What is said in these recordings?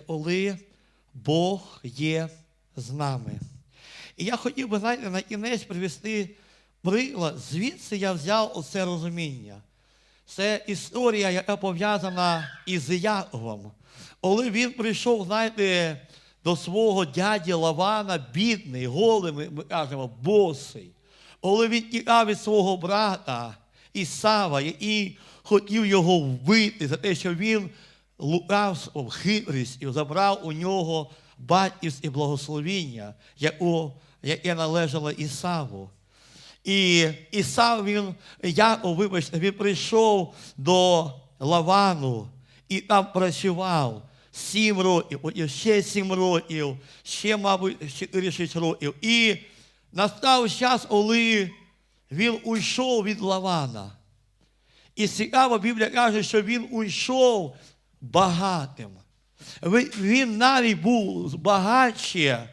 Коли Бог є з нами. І я хотів би знаєте, на кінець привести приклад, звідси я взяв оце розуміння. Це історія, яка пов'язана із Яковом. Коли він прийшов, знаєте, до свого дяді Лавана, бідний, голий, ми кажемо, босий. Коли він тікав від свого брата Ісава і хотів його вбити за те, що він лукавством, хитрістю забрав у нього батьківське благословіння, яку- яке належало Ісаву. І Ісав, він, Яков, вибачте, він прийшов до Лавану і там працював сім років, потім ще сім років, ще, мабуть, 4-6 років. І настав час, коли він уйшов від Лавана. І цікаво, Біблія каже, що він уйшов багатим. Він навіть був багатше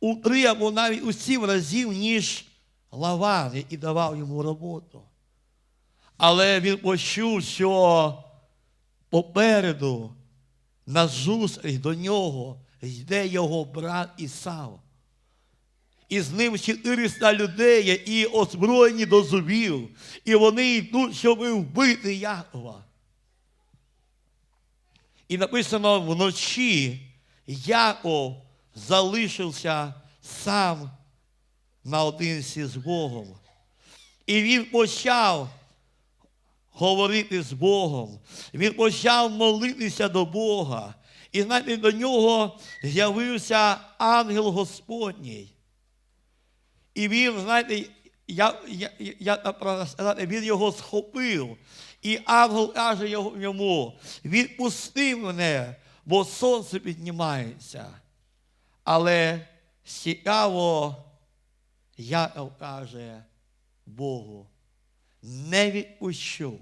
у три або навіть у сім разів, ніж Лаван, який давав йому роботу. Але він почув, що попереду назустріч до нього йде його брат Ісав. І з ним 400 людей, які озброєні до зубів, і вони йдуть, щоб вбити Якова. І написано вночі Яков залишився сам наодинці з Богом. І він почав говорити з Богом. Він почав молитися до Бога. І знаєте, до нього з'явився ангел Господній. І він, знаєте, я, я, я, я він його схопив. І ангел каже йому: відпусти мене, бо сонце піднімається. Але цікаво, Яков каже Богу, не відпущу,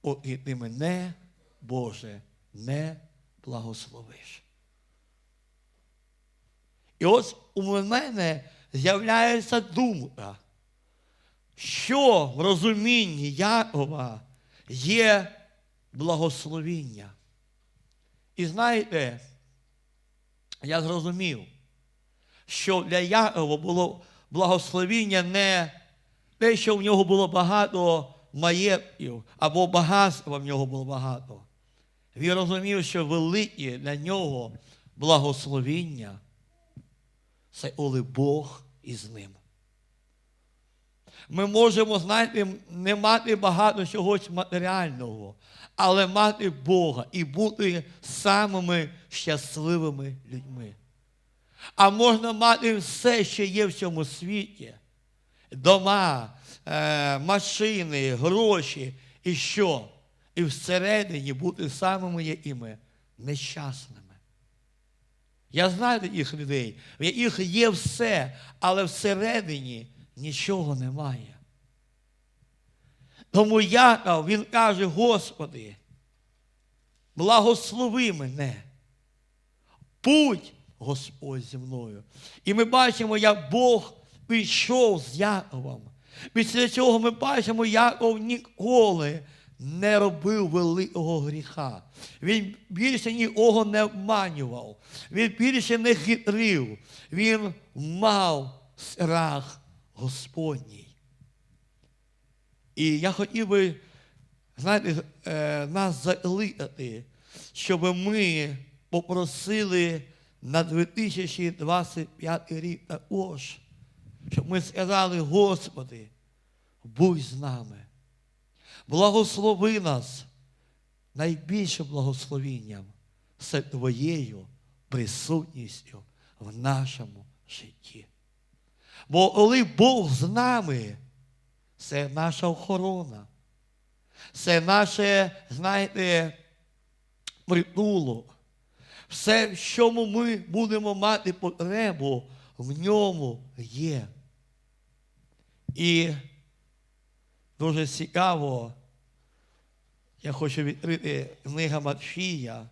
поки ти мене, Боже, не благословиш. І ось у мене з'являється думка, що в розумінні Якова є благословіння. І знаєте, я зрозумів, що для Якова було благословіння не те, що в нього було багато маєтків або багатства в нього було багато. Він розумів, що велике для нього благословіння це коли Бог із ним. Ми можемо, знаєте, не мати багато чогось матеріального, але мати Бога і бути самими щасливими людьми. А можна мати все, що є в цьому світі: дома, е, машини, гроші і що? І всередині бути самими якими нещасними. Я знаю таких людей, в яких є все, але всередині нічого немає. Тому Яков, він каже, Господи, благослови мене. Будь Господь зі мною. І ми бачимо, як Бог пішов з Яковом. Після цього ми бачимо, Яков ніколи не робив великого гріха. Він більше нікого не обманював. Він більше не хитрив. Він мав страх Господній. І я хотів би, знаєте, е, нас закликати, щоб ми попросили на 2025 рік також, щоб ми сказали, Господи, будь з нами. Благослови нас найбільшим благословінням це Твоєю присутністю в нашому житті. Бо коли Бог з нами, це наша охорона, це наше, знаєте, притулок. Все, в чому ми будемо мати потребу, в ньому є. І дуже цікаво, я хочу відкрити книга Матфія,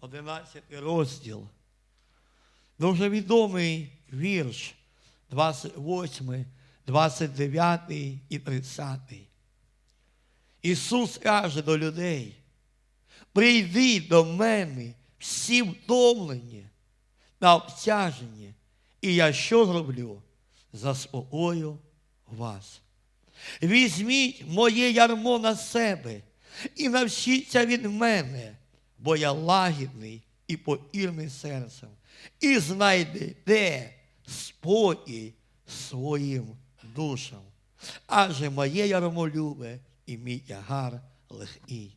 11 розділ. Дуже відомий вірш, 28, 29 і 30. Ісус каже до людей, Прийдіть до мене всі втомлені та обтяжені, і я що зроблю? Заспокою вас. Візьміть моє ярмо на себе і навчіться від мене, бо я лагідний і покірний серцем, і знайдете спокій своїм душам. Адже моє ярмо любе і мій тягар легкий.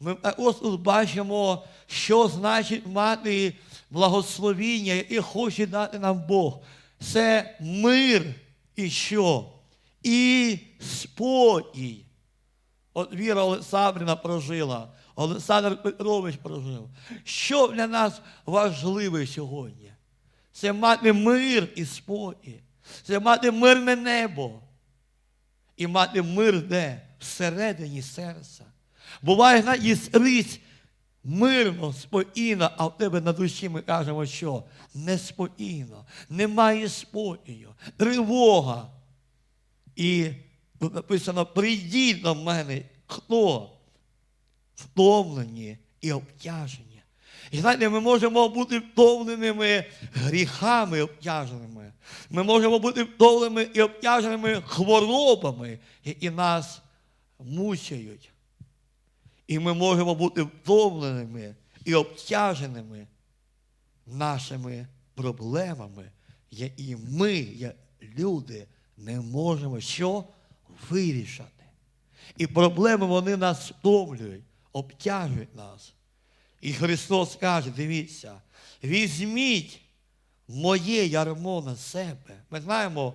Ми ось тут бачимо, що значить мати благословіння, яке хоче дати нам Бог. Це мир і що? І спокій. От Віра Олександрівна прожила, Олександр Петрович прожив. Що для нас важливе сьогодні? Це мати мир і спокій. Це мати мирне небо. І мати мир де? Всередині серця. Буває, знаєте, рись мирно, спокійно, а в тебе на душі ми кажемо, що неспокійно, немає спокою, тривога. І тут написано: прийдіть до мене, хто? Втомлені і обтяжені. І знаєте, ми можемо бути втомленими гріхами обтяженими. Ми можемо бути втомленими і обтяженими хворобами, які нас мучають. І ми можемо бути втомленими і обтяженими нашими проблемами, які ми, як люди, не можемо що вирішити. І проблеми вони нас втомлюють, обтяжують нас. І Христос каже, дивіться, візьміть моє ярмо на себе. Ми знаємо,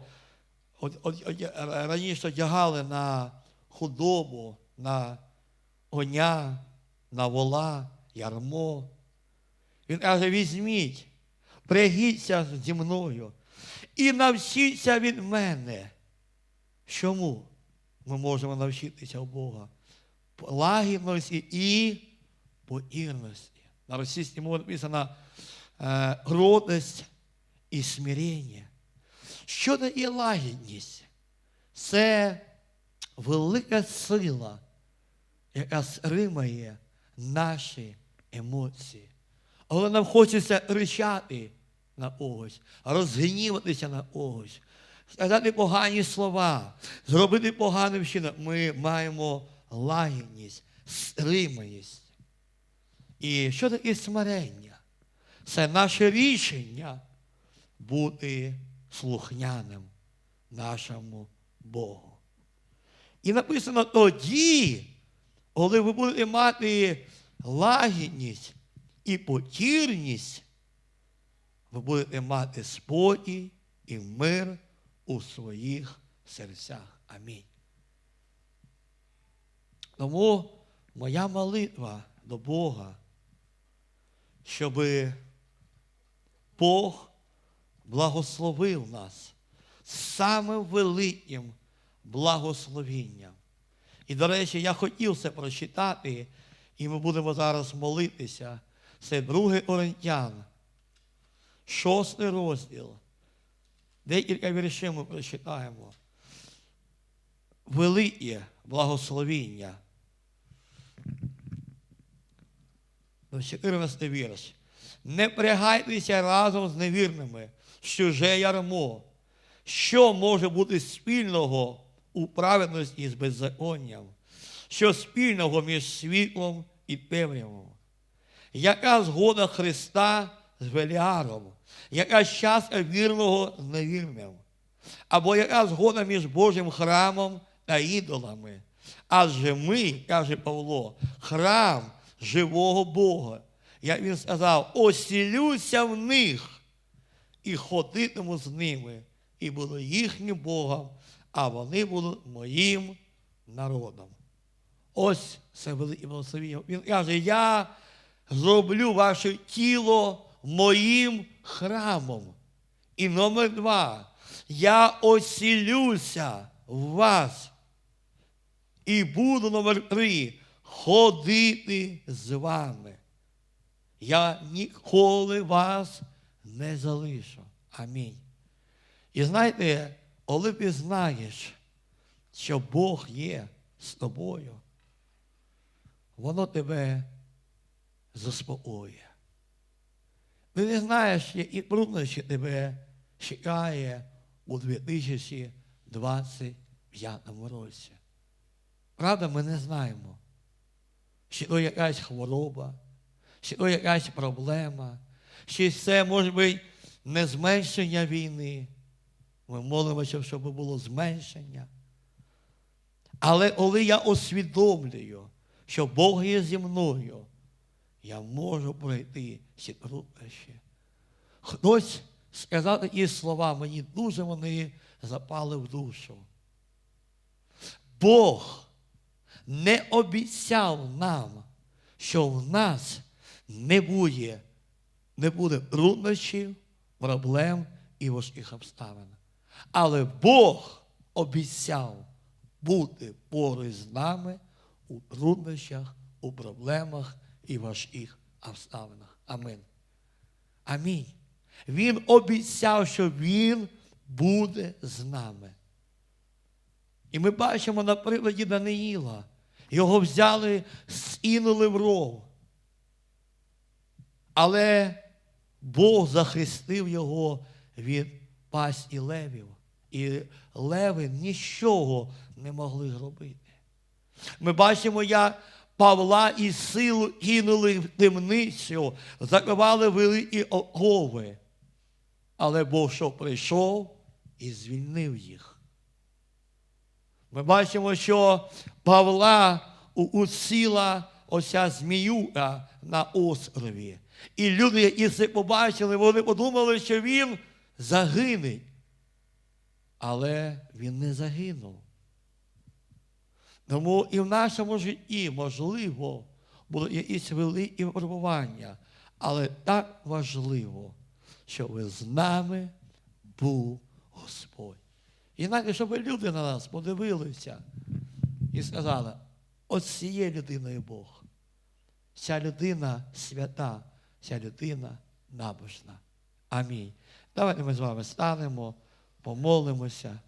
от, от, от, раніше одягали на худобу, на коня, на вола, ярмо. Він каже, візьміть, пригіться зі мною і навчіться від мене. Чому ми можемо навчитися у Бога? Лагідності і покірності. На російській мові написано е, родність і смирення. Що таке лагідність? Це велика сила, яка стримає наші емоції. Але нам хочеться кричати на когось, розгніватися на когось, сказати погані слова, зробити поганим чином. Ми маємо лагідність, стриманість. І що таке смирення? Це наше рішення бути слухняним нашому Богу. І написано тоді, коли ви будете мати лагідність і покірність, ви будете мати спокій і мир у своїх серцях. Амінь. Тому моя молитва до Бога, щоб Бог благословив нас самим великим благословінням. І, до речі, я хотів це прочитати, і ми будемо зараз молитися. Це другий Орентян, шостий розділ. Декілька віршів ми прочитаємо. Велике благословіння. 14 вірш. Не прягайтеся разом з невірними, що же ярмо. Що може бути спільного у праведності з беззаконням? Що спільного між світлом і темрявом? Яка згода Христа з Веліаром? Яка щастя вірного з невірним? Або яка згода між Божим храмом та ідолами? Адже ми, каже Павло, храм живого Бога. Як він сказав, осілюся в них і ходитиму з ними, і буду їхнім Богом, а вони будуть моїм народом. Ось це велике благословіння. Він каже, я зроблю ваше тіло моїм храмом. І номер два. Я осілюся в вас. І буду номер три ходити з вами. Я ніколи вас не залишу. Амінь. І знаєте, коли ти знаєш, що Бог є з тобою, воно тебе заспокоює. Ти не знаєш, які труднощі тебе чекає у 2025 році. Правда, ми не знаємо, чи то якась хвороба, чи то якась проблема, чи це може бути не зменшення війни. Ми молимося, щоб було зменшення. Але коли я усвідомлюю, що Бог є зі мною, я можу пройти ці труднощі. Хтось сказав такі слова, мені дуже вони запали в душу. Бог не обіцяв нам, що в нас не буде, не буде труднощів, проблем і важких обставин. Але Бог обіцяв бути поруч з нами у труднощах, у проблемах і важких обставинах. Амин. Амінь. Він обіцяв, що Він буде з нами. І ми бачимо на прикладі Даниїла. Його взяли, скинули в ров. Але Бог захистив його від пасть і левів. І леви нічого не могли зробити. Ми бачимо, як Павла і силу кинули в темницю, закривали великі окови. Але Бог що прийшов і звільнив їх. Ми бачимо, що Павла уціла оця зміюка на острові. І люди, які це побачили, вони подумали, що він загине. Але він не загинув. Тому і в нашому житті, можливо, були якісь великі випробування, але так важливо, щоб з нами був Господь. І навіть, щоб люди на нас подивилися і сказали, от цією людиною Бог. Ця людина свята, ця людина набожна. Амінь. Давайте ми з вами станемо, помолимося.